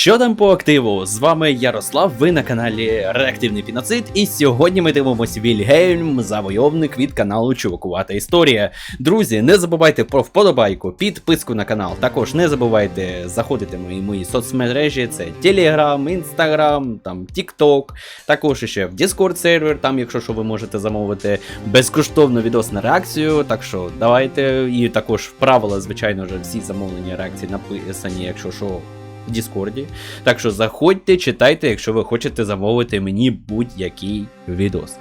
Що там по активу? З вами Ярослав, ви на каналі Реактивний Фіноцид, і сьогодні ми дивимося Вільгельм, завойовник від каналу Чувакувата Історія. Друзі, не забувайте про вподобайку, підписку на канал. Також не забувайте заходити в мої, мої соцмережі: це Telegram, Instagram, там TikTok, також ще в Discord сервер, там, якщо що, ви можете замовити безкоштовно відос на реакцію. Так що давайте. І також правила, звичайно ж, всі замовлення реакції написані, якщо що. В Діскорді. Так що заходьте, читайте, якщо ви хочете замовити мені будь-який відос,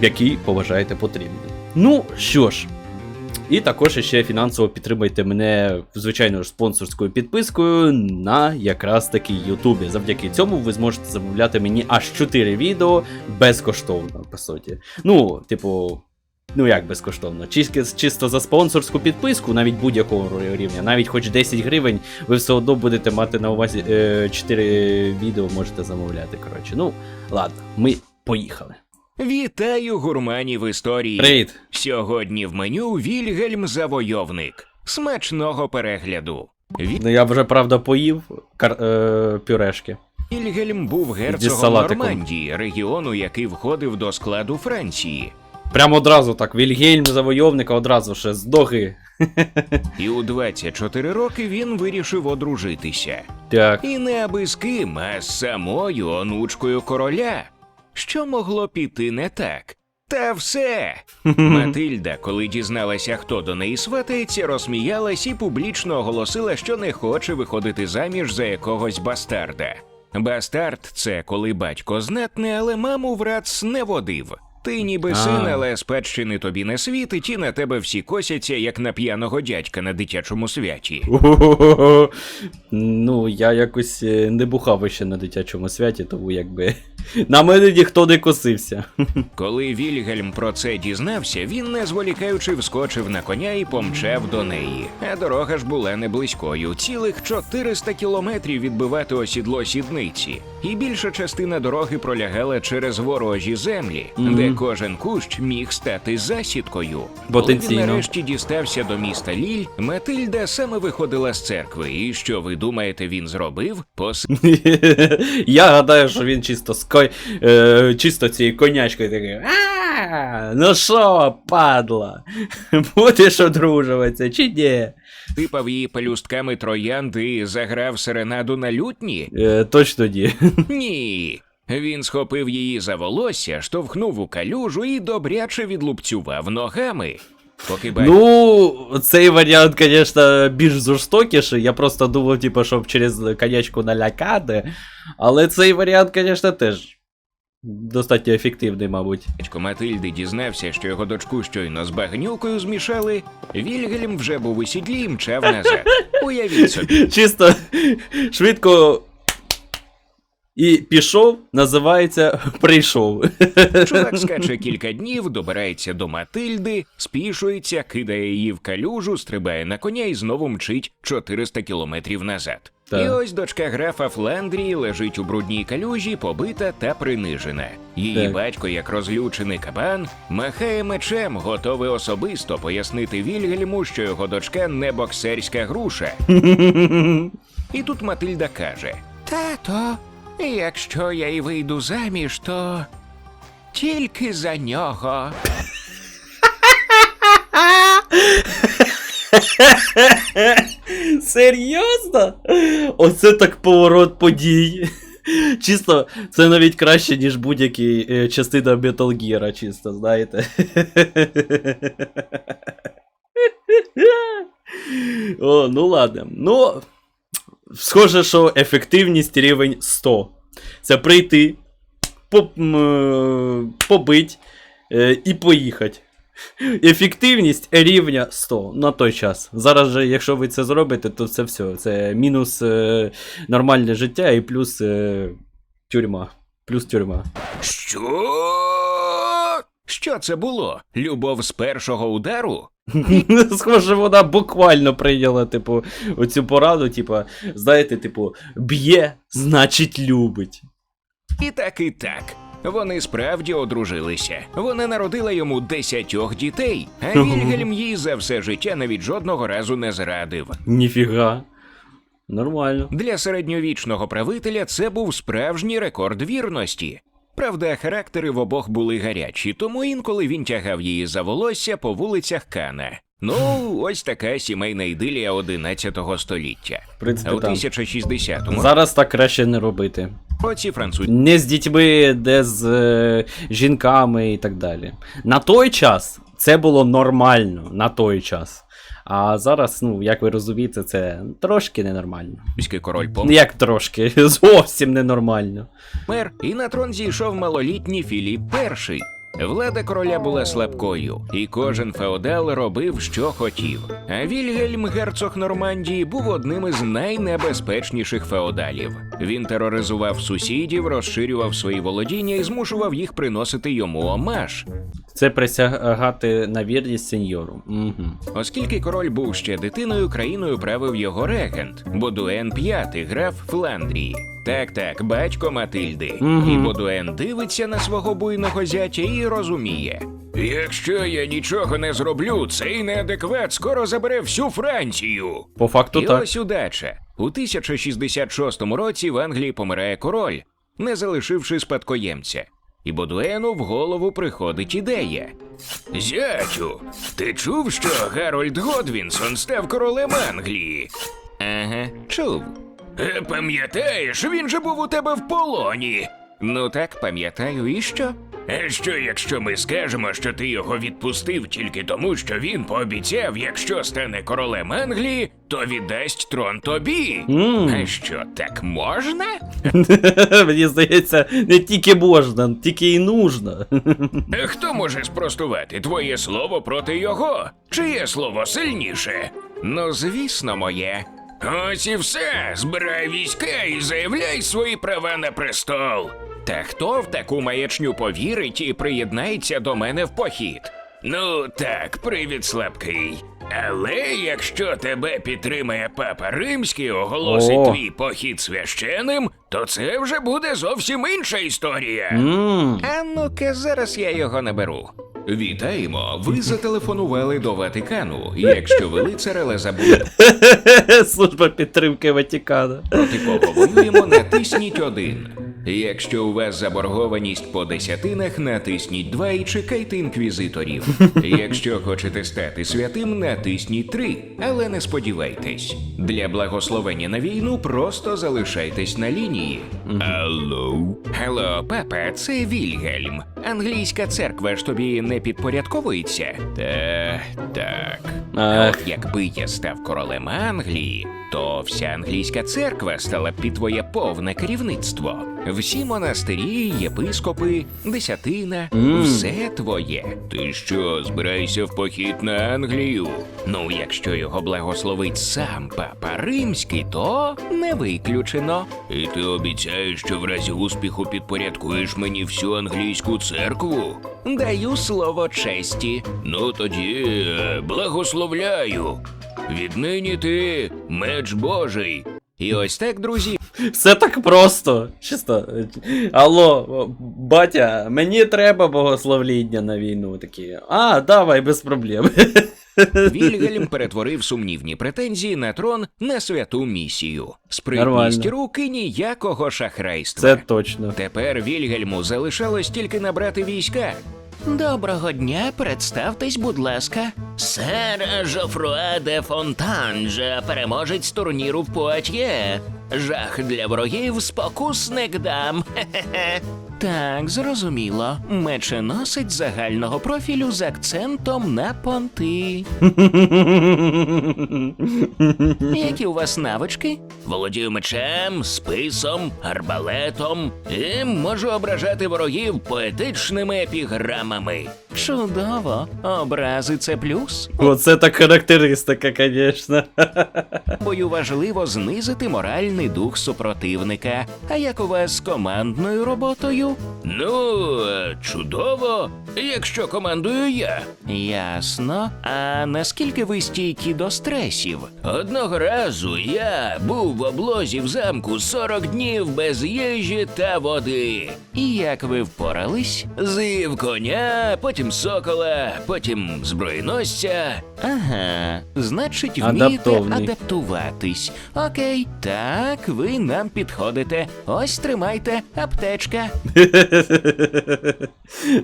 який поважаєте потрібним. Ну що ж, і також ще фінансово підтримайте мене, звичайно ж, спонсорською підпискою на якраз таки Ютубі. Завдяки цьому ви зможете замовляти мені аж 4 відео безкоштовно, по суті. Ну, типу. Ну як безкоштовно? Чисто, чисто за спонсорську підписку, навіть будь-якого рівня, навіть хоч 10 гривень, ви все одно будете мати на увазі е, 4 відео можете замовляти. Коротше, ну ладно, ми поїхали. Вітаю гурманів історії. Привіт! Сьогодні в меню Вільгельм Завойовник. Смачного перегляду. Ну я вже правда поїв кар... е, пюрешки. Вільгельм був герцогом. Нормандії, регіону, який входив до складу Франції. Прямо одразу так, Вільгельм завойовника одразу ще з доги. І у 24 роки він вирішив одружитися. Так. І не аби з ким, а з самою онучкою короля. Що могло піти не так? Та все. Матильда, коли дізналася, хто до неї сватається, розсміялась і публічно оголосила, що не хоче виходити заміж за якогось бастарда. Бастард це коли батько знатний, але маму в рац не водив. Ти ніби син, але спадщини тобі не світить, і на тебе всі косяться, як на п'яного дядька на дитячому святі. Ну, я якось е, не бухав ще на дитячому святі, тому якби на мене ніхто не косився. Коли Вільгельм про це дізнався, він не зволікаючи вскочив на коня і помчав до неї. А дорога ж була не близькою. Цілих 400 кілометрів відбивати осідло сідниці. І більша частина дороги пролягала через ворожі землі, Мгм. Де кожен кущ міг стати засідкою. Потенційно. Коли він нарешті дістався до міста Ліль, Матильда саме виходила з церкви. І що ви думаєте, він зробив? Пос... Я гадаю, що він чисто з ко... е, чисто цією конячкою такий. «А, Ну що, падла? Будеш одружуватися чи ні? Типав її пелюстками троянди і заграв серенаду на лютні? Е, точно ні. Ні. Він схопив її за волосся, штовхнув у калюжу і добряче відлупцював ногами. Поки ба... Ну, цей варіант, звісно, більш жорстокіший. Я просто думав, типу, щоб через конячку налякати. Але цей варіант, звісно, теж достатньо ефективний, мабуть. батько Матильди дізнався, що його дочку щойно з багнюкою змішали, Вільгельм вже був у сідлі і мчав назад. Уявіть собі. Чисто швидко. І пішов, називається прийшов. Чувак скаче кілька днів, добирається до Матильди, спішується, кидає її в калюжу, стрибає на коня і знову мчить 400 кілометрів назад. Так. І ось дочка графа Фландрії лежить у брудній калюжі, побита та принижена. Її Так. батько, як розлючений кабан, махає мечем, готовий особисто пояснити Вільгельму, що його дочка не боксерська груша. І тут Матильда каже: Тато, якщо я й вийду заміж, то тільки за нього. Серйозно? Оце так поворот подій. Чисто, це навіть краще, ніж будь-які е, частина Metal Gear, чисто, знаєте. О, ну ладно. Ну, Схоже, що ефективність рівень 100. Це прийти, е, побить е, і поїхати. Ефективність рівня 100 на той час. Зараз же, якщо ви це зробите, то це все. Це мінус е, нормальне життя і плюс тюрма. Плюс тюрма. Що? Що це було? Любов з першого удару? Схоже, вона буквально прийняла, типу, оцю пораду, типу, знаєте, типу, б'є, значить любить. І так, і так. Вони справді одружилися. Вона народила йому десятьох дітей, а Вільгельм їй за все життя навіть жодного разу не зрадив. Ніфіга. Нормально. Для середньовічного правителя це був справжній рекорд вірності. Правда, характери в обох були гарячі, тому інколи він тягав її за волосся по вулицях Кана. Ну, ось така сімейна ідилія 11 століття. Принципі, А у там. 1060 Зараз так краще не робити. році французькі Не з дітьми, де з е, жінками і так далі. На той час це було нормально. На той час. А зараз, ну, як ви розумієте, це трошки ненормально. Міський король помер, Як трошки, зовсім ненормально. Мер і на трон зійшов малолітній Філіп І. Влада короля була слабкою, і кожен феодал робив, що хотів. А Вільгельм, герцог Нормандії, був одним із найнебезпечніших феодалів. Він тероризував сусідів, розширював свої володіння і змушував їх приносити йому омаж. Це присягати на вірність сеньору. Угу. Оскільки король був ще дитиною, країною правив його регент Бодуен V, граф Фландрії. Так, так, батько Матильди. Мгм. І Бодуен дивиться на свого буйного зятя і розуміє. Якщо я нічого не зроблю, цей неадекват скоро забере всю Францію. По факту і так. ось удача. У 1066 році в Англії помирає король, не залишивши спадкоємця. І Бодуену в голову приходить ідея. Зятю, ти чув, що Гарольд Годвінсон став королем Англії? Ага, чув. Е, Пам'ятаєш, він же був у тебе в полоні. Ну так, пам'ятаю, і що? А що, якщо ми скажемо, що ти його відпустив тільки тому, що він пообіцяв, якщо стане королем Англії, то віддасть трон тобі. М. А що, так можна? Мені здається, не тільки можна, тільки і нужно. Е, Хто може спростувати твоє слово проти його? Чиє слово сильніше? Ну, звісно, моє. Ось і все. Збирай війська і заявляй свої права на престол. Та хто в таку маячню повірить і приєднається до мене в похід? Ну так, привід слабкий. Але якщо тебе підтримає папа римський, оголосить О. твій похід священним, то це вже буде зовсім інша історія. М. А ну-ка, зараз я його наберу. Вітаємо! Ви зателефонували до Ватикану. Якщо ви лицар, але забули Служба підтримки Ватикана. проти кого воюємо, натисніть один. Якщо у вас заборгованість по десятинах, натисніть два і чекайте інквізиторів. Якщо хочете стати святим, натисніть три. Але не сподівайтесь. Для благословення на війну просто залишайтесь на лінії. Алло. Алло, папа, це Вільгельм. Англійська церква ж тобі не підпорядковується? Та так. Ах. от якби я став королем Англії, то вся англійська церква стала під твоє повне керівництво. Всі монастирі, єпископи, десятина, Мм. все твоє. Ти що, збираєшся в похід на Англію? Ну, якщо його благословить сам папа римський, то не виключено. І ти обіцяєш, що в разі успіху підпорядкуєш мені всю англійську церкву? Даю слово честі. Ну тоді е, благословляю. Віднині ти меч Божий. І ось так, друзі, Все так просто. Чисто. Алло, батя, мені треба богословління на війну. Такі. А, давай, без проблем. Вільгельм перетворив сумнівні претензії на трон на святу місію. Спритність Нормально. руки ніякого шахрайства. Це точно. Тепер Вільгельму залишалось тільки набрати війська. Доброго дня, представтесь, будь ласка. Сер Жофруа де Фонтанже, переможець турніру в Пуатьє. Жах для ворогів, спокусник дам. Хе-хе-хе. Так, зрозуміло. Меченосець загального профілю з акцентом на понти. Які у вас навички? Володію мечем, списом, арбалетом і можу ображати ворогів поетичними епіграмами. Чудово, образи це плюс. Оце так характеристика, звісно. Бою важливо знизити моральний дух супротивника. А як у вас з командною роботою? Ну, е, чудово, якщо командую я. Ясно. А наскільки ви стійкі до стресів? Одного разу я був в облозі в замку 40 днів без їжі та води. І як ви впорались? З'їв коня, потім сокола, потім зброєносця. Ага, значить, вмієте Адаптовний. адаптуватись. Окей, так, ви нам підходите. Ось тримайте, аптечка.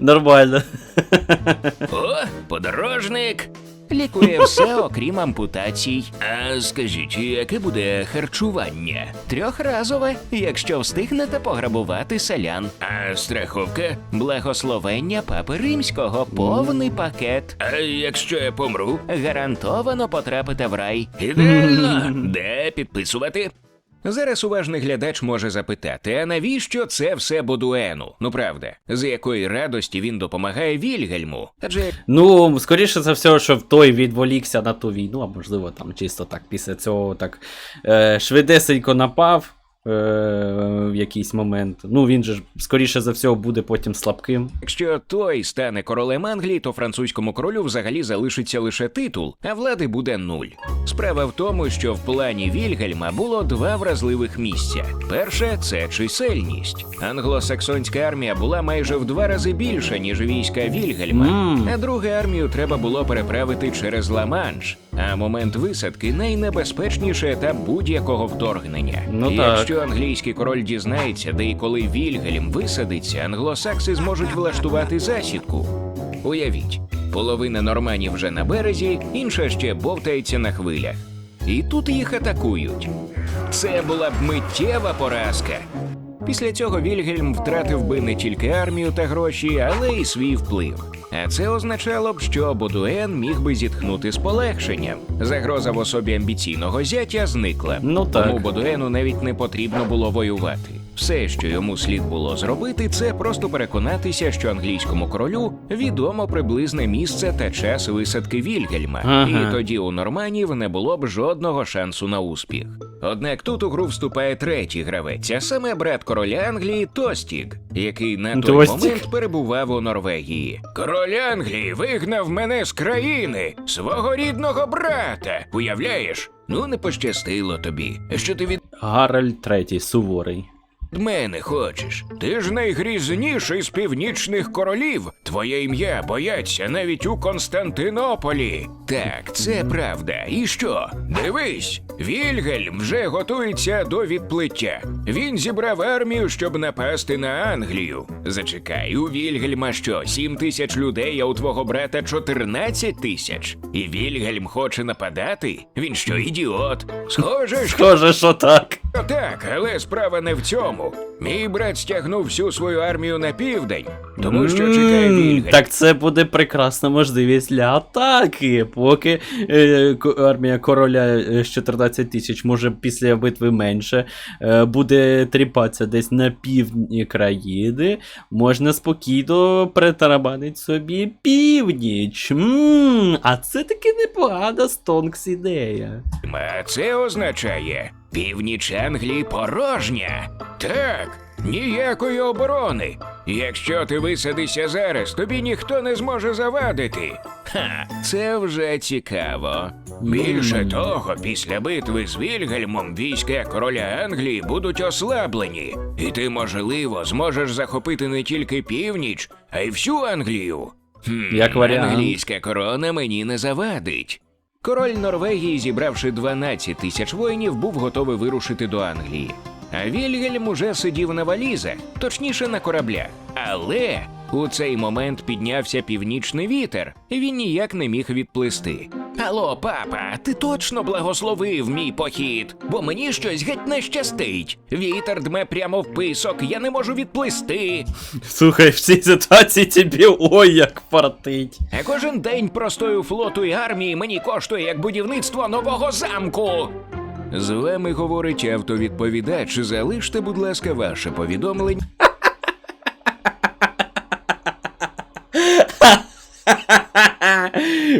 Нормально. О, подорожник. Лікує все, окрім ампутацій. А скажіть, яке буде харчування? Трьохразове, якщо встигнете пограбувати селян. А страховка? Благословення папи римського, повний пакет. А якщо я помру? Гарантовано потрапите в рай. Ідеально! Де підписувати? Зараз уважний глядач може запитати, а навіщо це все Бодуену? Ну правда, з якої радості він допомагає Вільгельму? Адже Ну, скоріше за все, що той відволікся на ту війну, а можливо, там чисто так після цього так е, швидесенько напав е, в якийсь момент. Ну, він же ж, скоріше за все, буде потім слабким. Якщо той стане королем Англії, то французькому королю взагалі залишиться лише титул, а влади буде нуль. Справа в тому, що в плані Вільгельма було два вразливих місця. Перше це чисельність. Англосаксонська армія була майже в два рази більша, ніж війська Вільгельма. Мм. А другу армію треба було переправити через Ла-Манш. А момент висадки найнебезпечніший етап будь-якого вторгнення. Ну так. Якщо англійський король дізнається, де і коли Вільгельм висадиться, англосакси зможуть влаштувати засідку. Уявіть, половина норманів вже на березі, інша ще бовтається на хвилях. І тут їх атакують. Це була б миттєва поразка. Після цього Вільгельм втратив би не тільки армію та гроші, але й свій вплив. А це означало б, що Бодуен міг би зітхнути з полегшенням. Загроза в особі амбіційного зятя зникла. Ну так. Тому Бодуену навіть не потрібно було воювати. Все, що йому слід було зробити, це просто переконатися, що англійському королю відомо приблизне місце та час висадки Вільгельма, Ага. і тоді у норманів не було б жодного шансу на успіх. Однак тут у гру вступає третій гравець, а саме брат короля Англії Тостік, який на той Тостік? момент перебував у Норвегії. Король Англії вигнав мене з країни, свого рідного брата. Уявляєш? Ну не пощастило тобі, що ти від Гаральд третій, суворий. Мене хочеш. Ти ж найгрізніший з північних королів. Твоє ім'я бояться навіть у Константинополі. Так, це правда. І що? Дивись, Вільгельм вже готується до відплиття. Він зібрав армію, щоб напасти на Англію. Зачекай, у Вільгельма що, сім тисяч людей, а у твого брата 14 тисяч. І Вільгельм хоче нападати? Він що, ідіот? Схоже, що Схоже, що так. Так, але справа не в цьому. Мій брат стягнув всю свою армію на південь, тому що чекає М, Вільгельм. Так це буде прекрасна можливість для атаки. Поки е, армія короля е, з 14 тисяч, може після битви менше, е, буде тріпатися десь на півдні країни, можна спокійно притарабанити собі північ. м а це таки непогана стонкс ідея. А це означає північ Англії порожня. Так, ніякої оборони. Якщо ти висадишся зараз, тобі ніхто не зможе завадити. Ха, це вже цікаво. Більше того, після битви з Вільгельмом війська короля Англії будуть ослаблені, і ти, можливо, зможеш захопити не тільки північ, а й всю Англію. Хм, Як варіант. Англійська корона мені не завадить. Король Норвегії, зібравши 12 тисяч воїнів, був готовий вирушити до Англії. А Вільгельм уже сидів на валізах, точніше на кораблях. Але у цей момент піднявся північний вітер, і він ніяк не міг відплисти. Алло, папа, ти точно благословив мій похід, бо мені щось геть не щастить. Вітер дме прямо в писок, я не можу відплисти. Слухай, в цій ситуації тобі ой як фартить. А кожен день простою флоту і армії мені коштує як будівництво нового замку. З вами говорить автовідповідач. Залиште, будь ласка, ваше повідомлення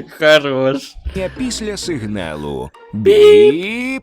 Хорош. Після сигналу. Біп.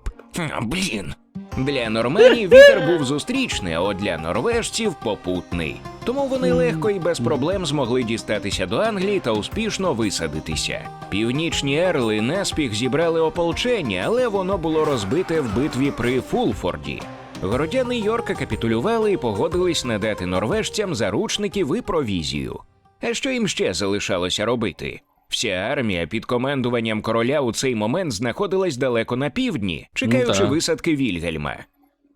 Блін. Для норманів вітер був зустрічний, а от для норвежців попутний. Тому вони легко і без проблем змогли дістатися до Англії та успішно висадитися. Північні ерли наспіх зібрали ополчення, але воно було розбите в битві при Фулфорді. Городяни Йорка капітулювали і погодились надати норвежцям заручників і провізію. А що їм ще залишалося робити? Вся армія під командуванням короля у цей момент знаходилась далеко на півдні, чекаючи так. висадки Вільгельма.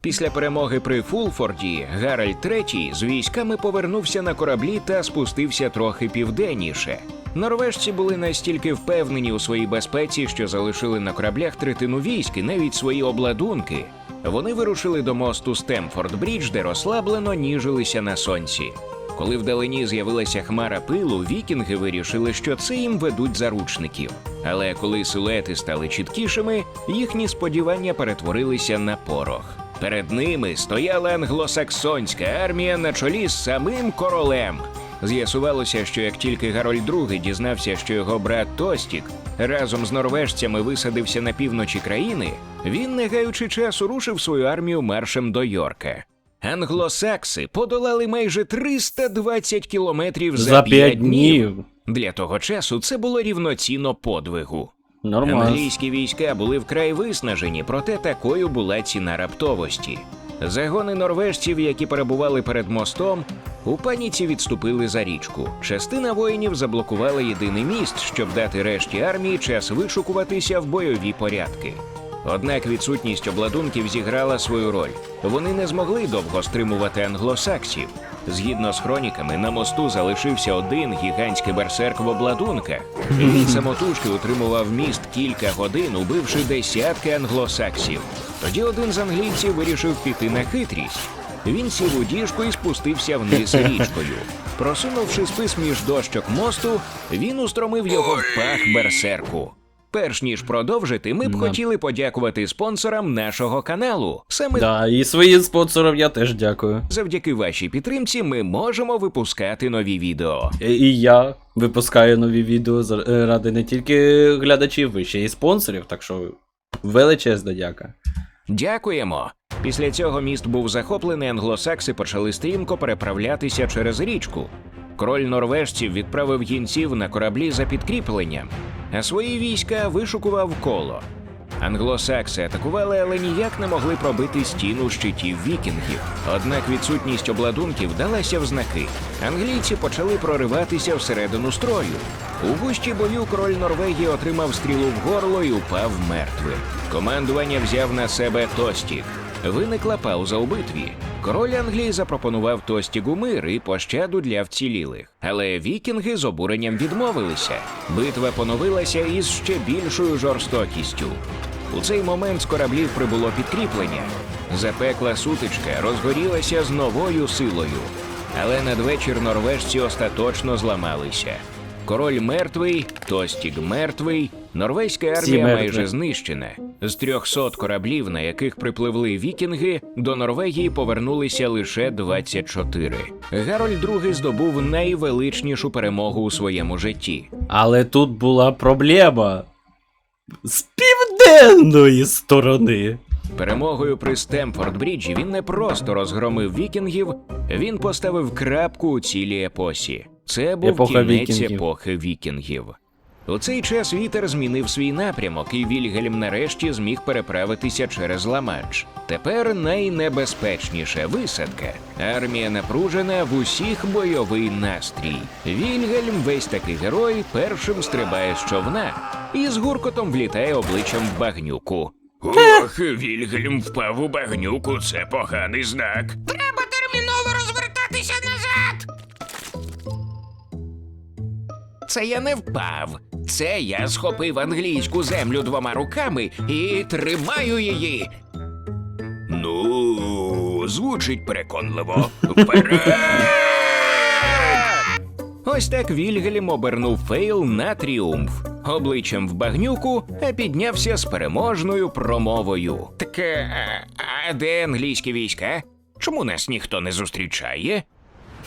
Після перемоги при Фулфорді Гаральд III з військами повернувся на кораблі та спустився трохи південніше. Норвежці були настільки впевнені у своїй безпеці, що залишили на кораблях третину військ і навіть свої обладунки. Вони вирушили до мосту Стемфорд-Брідж, де розслаблено ніжилися на сонці. Коли вдалині з'явилася хмара пилу, вікінги вирішили, що це їм ведуть заручників. Але коли силуети стали чіткішими, їхні сподівання перетворилися на порох. Перед ними стояла англосаксонська армія на чолі з самим королем. З'ясувалося, що як тільки Гарольд II дізнався, що його брат Тостік разом з норвежцями висадився на півночі країни, він, не гаючи часу, рушив свою армію маршем до Йорка. Англосакси подолали майже 320 кілометрів за, За 5 днів. днів. Для того часу це було рівноцінно подвигу. Нормально. Англійські війська були вкрай виснажені, проте такою була ціна раптовості. Загони норвежців, які перебували перед мостом, у паніці відступили за річку. Частина воїнів заблокувала єдиний міст, щоб дати решті армії час вишукуватися в бойові порядки. Однак відсутність обладунків зіграла свою роль. Вони не змогли довго стримувати англосаксів. Згідно з хроніками, на мосту залишився один гігантський берсерк в обладунках. Він самотужки утримував міст кілька годин, убивши десятки англосаксів. Тоді один з англійців вирішив піти на хитрість. Він сів у діжку і спустився вниз річкою. Просунувши спис між дощок мосту, він устромив його в пах берсерку. Перш ніж продовжити, ми б Да. хотіли подякувати спонсорам нашого каналу. Саме Да, і своїм спонсорам я теж дякую. завдяки вашій підтримці ми можемо випускати нові відео. І, і я випускаю нові відео за- е, не тільки глядачів, ви ще й спонсорів, так що величезна дяка. Дякуємо. Після цього міст був захоплений, англосакси почали стрімко переправлятися через річку. Король норвежців відправив гінців на кораблі за підкріпленням, а свої війська вишукував коло. Англосакси атакували, але ніяк не могли пробити стіну щитів вікінгів. Однак відсутність обладунків далася в знаки. Англійці почали прориватися всередину строю. У гущі бою король Норвегії отримав стрілу в горло і упав мертвим. Командування взяв на себе Тостік. Виникла пауза у битві. Король Англії запропонував Тостігу мир і пощаду для вцілілих. Але вікінги з обуренням відмовилися. Битва поновилася із ще більшою жорстокістю. У цей момент з кораблів прибуло підкріплення. Запекла сутичка розгорілася з новою силою. Але надвечір норвежці остаточно зламалися. Король мертвий, Тостіг мертвий, норвезька армія мертві. майже знищена. З 300 кораблів, на яких припливли вікінги, до Норвегії повернулися лише 24. Гарольд II здобув найвеличнішу перемогу у своєму житті. Але тут була проблема з південної сторони. Перемогою при Стемфорд-Бріджі він не просто розгромив вікінгів, він поставив крапку у цілій епосі. Це був Епоха кінець вікінгів. епохи вікінгів. У цей час вітер змінив свій напрямок, і Вільгельм нарешті зміг переправитися через Ла-Манш. Тепер найнебезпечніша висадка. Армія напружена в усіх бойовий настрій. Вільгельм, весь такий герой, першим стрибає з човна і з гуркотом влітає обличчям в багнюку. Ох, Вільгельм впав у багнюку, це поганий знак. Треба терміново розвертатися назад. Це я не впав. Це я схопив англійську землю двома руками і тримаю її. Ну, звучить переконливо. Ось так Вільгельм обернув фейл на тріумф. Обличчям в багнюку, а піднявся з переможною промовою. Так, е, а де англійські війська? Чому нас ніхто не зустрічає?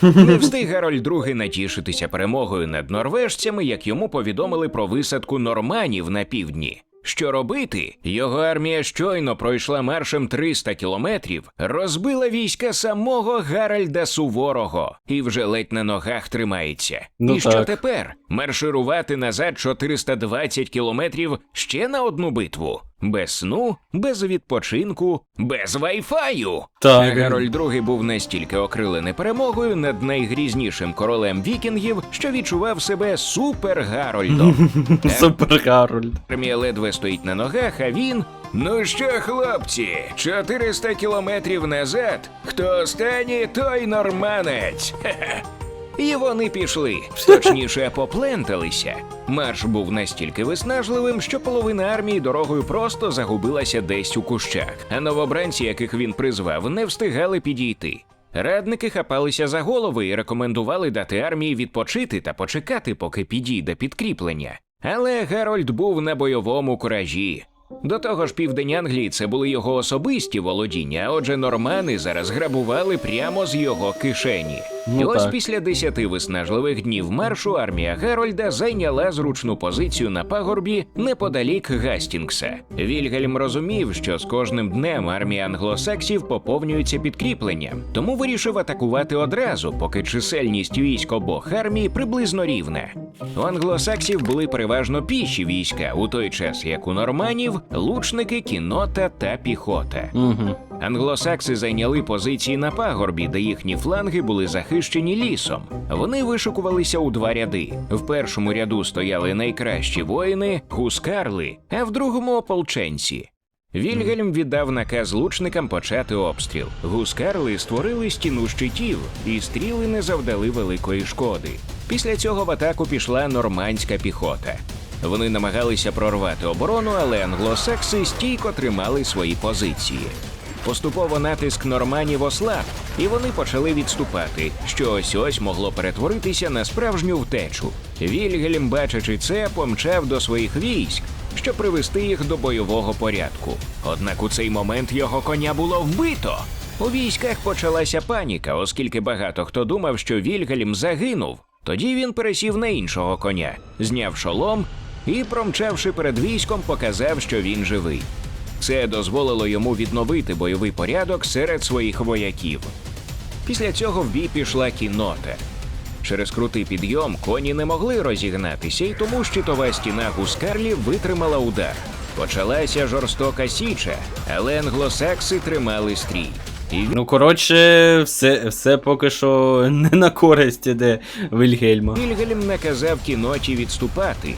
Не встиг Гарольд II натішитися перемогою над норвежцями, як йому повідомили про висадку норманів на півдні. Що робити? Його армія щойно пройшла маршем 300 кілометрів, розбила війська самого Гаральда Суворого і вже ледь на ногах тримається. Ну і що так. тепер? Марширувати назад 420 кілометрів ще на одну битву? Без сну, без відпочинку, без вайфаю. Так. А Герольд II був настільки окрилений перемогою над найгрізнішим королем вікінгів, що відчував себе супер Гарольдом. Супер Гарольд. Армія ледве стоїть на ногах, а він. Ну що, хлопці, 400 кілометрів назад. Хто останній, той норманець. Хе-хе. І вони пішли, точніше попленталися. Марш був настільки виснажливим, що половина армії дорогою просто загубилася десь у кущах, а новобранці, яких він призвав, не встигали підійти. Радники хапалися за голови і рекомендували дати армії відпочити та почекати, поки підійде підкріплення. Але Герольд був на бойовому куражі. До того ж, південь Англії це були його особисті володіння, а отже, нормани зараз грабували прямо з його кишені. Ну ось так. після десяти виснажливих днів маршу армія Герольда зайняла зручну позицію на пагорбі неподалік Гастінгса. Вільгельм розумів, що з кожним днем армія англосаксів поповнюється підкріпленням, тому вирішив атакувати одразу, поки чисельність військ обох армій приблизно рівна. У англосаксів були переважно піші війська, у той час як у норманів лучники, кінота та піхота. Угу. Англосакси зайняли позиції на пагорбі, де їхні фланги були захищені лісом. Вони вишукувалися у два ряди. В першому ряду стояли найкращі воїни хускарли, а в другому ополченці. Вільгельм віддав наказ лучникам почати обстріл. Гускарли створили стіну щитів, і стріли не завдали великої шкоди. Після цього в атаку пішла нормандська піхота. Вони намагалися прорвати оборону, але англосакси стійко тримали свої позиції. Поступово натиск норманів ослаб, і вони почали відступати, що ось ось могло перетворитися на справжню втечу. Вільгельм, бачачи це, помчав до своїх військ, щоб привести їх до бойового порядку. Однак у цей момент його коня було вбито. У військах почалася паніка, оскільки багато хто думав, що Вільгельм загинув. Тоді він пересів на іншого коня, зняв шолом і, промчавши перед військом, показав, що він живий. Це дозволило йому відновити бойовий порядок серед своїх вояків. Після цього в бій пішла кінота. Через крутий підйом коні не могли розігнатися, і тому щитова стіна гускарлів витримала удар. Почалася жорстока січа, але англосакси тримали стрій. І Ну, коротше, все, все поки що не на користь іде Вільгельма. Вільгельм наказав кіноті відступати.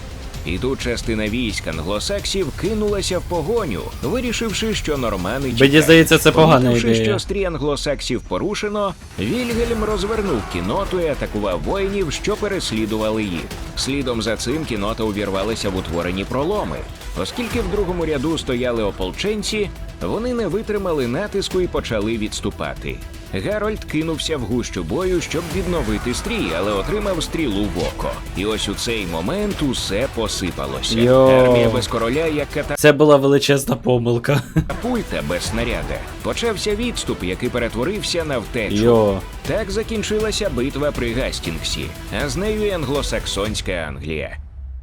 І тут частина військ англосаксів кинулася в погоню, вирішивши, що нормани Мені здається, це погана Помітивши, ідея. що стрій англосаксів порушено, Вільгельм розвернув кіноту і атакував воїнів, що переслідували їх. Слідом за цим кінота увірвалася в утворені проломи. Оскільки в другому ряду стояли ополченці, вони не витримали натиску і почали відступати. Гарольд кинувся в гущу бою, щоб відновити стрій, але отримав стрілу в око. І ось у цей момент усе посипалося. Йо. Армія без короля, як ката. Це була величезна помилка. Пульта без снаряда. Почався відступ, який перетворився на втечу. Йо. Так закінчилася битва при Гастінгсі, а з нею і англосаксонська Англія.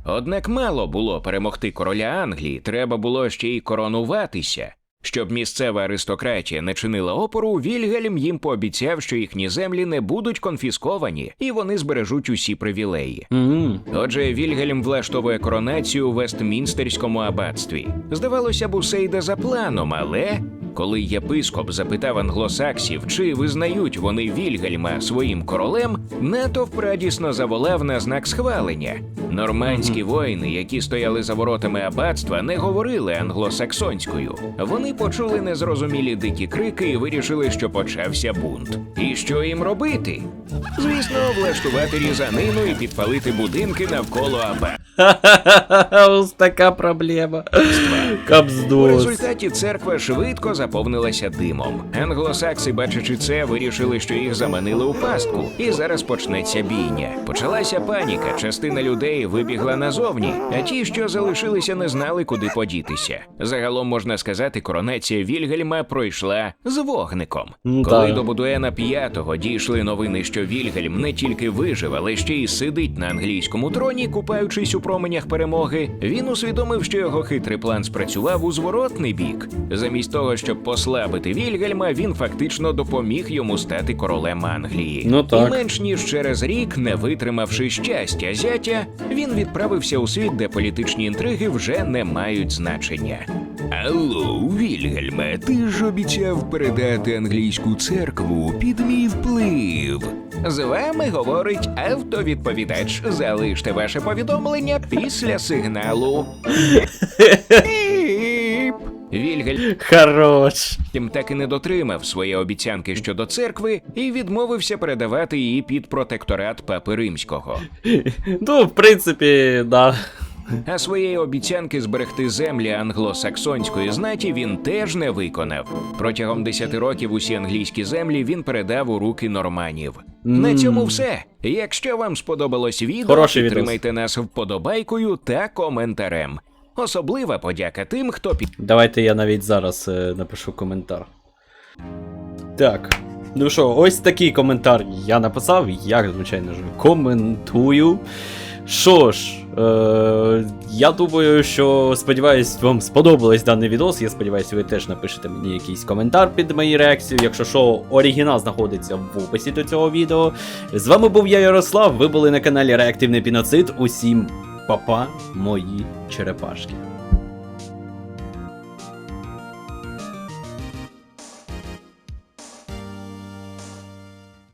Однак мало було перемогти короля Англії, треба було ще й коронуватися. Щоб місцева аристократія не чинила опору, Вільгельм їм пообіцяв, що їхні землі не будуть конфісковані і вони збережуть усі привілеї. М. Отже, Вільгельм влаштовує коронацію у Вестмінстерському аббатстві. Здавалося б, усе йде за планом, але коли єпископ запитав англосаксів, чи визнають вони Вільгельма своїм королем, натовп радісно заволав на знак схвалення. Нормандські воїни, які стояли за воротами аббатства, не говорили англосаксонською. Вони почули незрозумілі дикі крики і вирішили, що почався бунт. І що їм робити? Звісно, влаштувати різанину і підпалити будинки навколо аббатства. Ось така проблема. У Капздос. результаті церква швидко заповнилася димом. Англосакси, бачачи це, вирішили, що їх заманили у пастку, і зараз почнеться бійня. Почалася паніка. Частина людей вибігла назовні, а ті, що залишилися, не знали, куди подітися. Загалом можна сказати, коронація Вільгельма пройшла з вогником. Коли до Будуена V дійшли новини, що Вільгельм не тільки вижив, але ще й сидить на англійському троні, купаючись у променях перемоги, він усвідомив, що його хитрий план спрацював у зворотний бік. Замість того, щоб послабити Вільгельма, він фактично допоміг йому стати королем Англії. Ну так. І менш ніж через рік, не витримавши щастя зятя, він відправився у світ, де політичні інтриги вже не мають значення. Алло, Вільгельме, ти ж обіцяв передати англійську церкву під мій вплив. З вами говорить автовідповідач. Залиште ваше повідомлення після сигналу. Піп. Вільгельм Хорош. так і не дотримав свої обіцянки щодо церкви і відмовився передавати її під протекторат Папи Римського. Ну, в принципі, да. А своєї обіцянки зберегти землі англосаксонської знаті він теж не виконав. Протягом 10 років усі англійські землі він передав у руки норманів. На цьому все. Якщо вам сподобалось відео, Хороший відос. підтримайте нас вподобайкою та коментарем. Особлива подяка тим, хто під. Давайте я навіть зараз е, напишу коментар. Так. Ну що, ось такий коментар я написав. Я, звичайно ж, коментую. Що ж, е, я думаю, що сподіваюсь, вам сподобалось даний відос. Я сподіваюся, ви теж напишете мені якийсь коментар під мою реакцію. Якщо що, оригінал знаходиться в описі до цього відео. З вами був я, Ярослав. Ви були на каналі Реактивний Піноцид. Усім папа, мої черепашки.